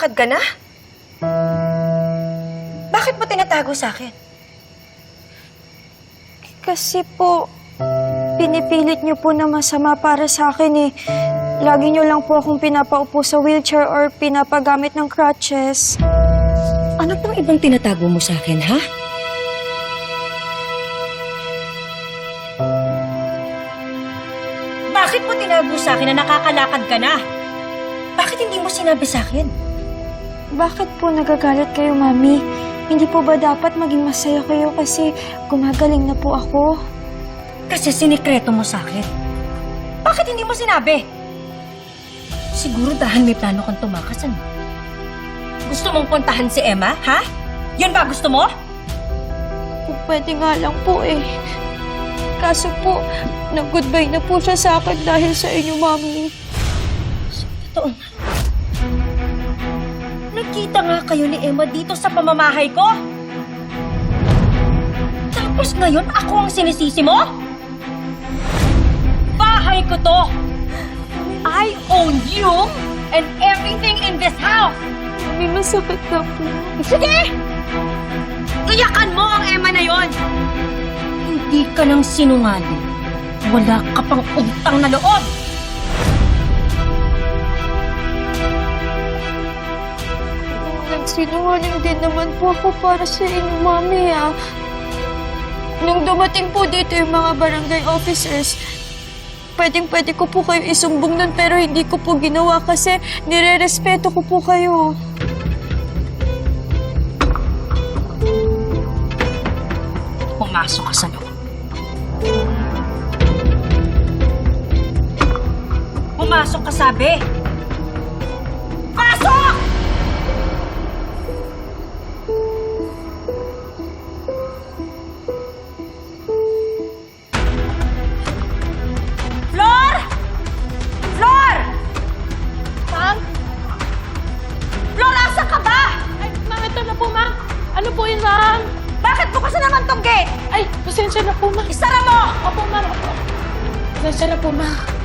nakakalakad ka na? Bakit mo tinatago sa akin? Kasi po, pinipilit niyo po na masama para sa akin eh. Lagi niyo lang po akong pinapaupo sa wheelchair or pinapagamit ng crutches. Ano pang ibang tinatago mo sa akin, ha? Bakit mo tinago sa akin na nakakalakad ka na? Bakit hindi mo sinabi sa akin? Bakit po nagagalit kayo, Mami? Hindi po ba dapat maging masaya kayo kasi gumagaling na po ako? Kasi sinikreto mo sa akin. Bakit hindi mo sinabi? Siguro dahil may plano kang tumakas, ano? Gusto mong puntahan si Emma, ha? Yun ba gusto mo? Kung pwede nga lang po eh. Kaso po, nag-goodbye na po siya sa akin dahil sa inyo, Mami. Totoo nga. Nagkita nga kayo ni Emma dito sa pamamahay ko. Tapos ngayon, ako ang sinisisi mo? Bahay ko to! I own you and everything in this house! Mami, masakit na po. Sige! Iyakan mo ang Emma na yon! Hindi ka nang sinungaling. Wala ka pang utang na loob! Nagsinungaling din naman po ako para sa inyo, Mami, ah. Nung dumating po dito yung mga barangay officers, pwedeng pwede ko po kayo isumbong nun pero hindi ko po ginawa kasi nire-respeto ko po kayo. Pumasok ka sa loob. Pumasok ka sabi! Ay, pasensya na po, ma'am. Isara mo! Opo, ma'am. Opo. Pasensya na po, ma'am.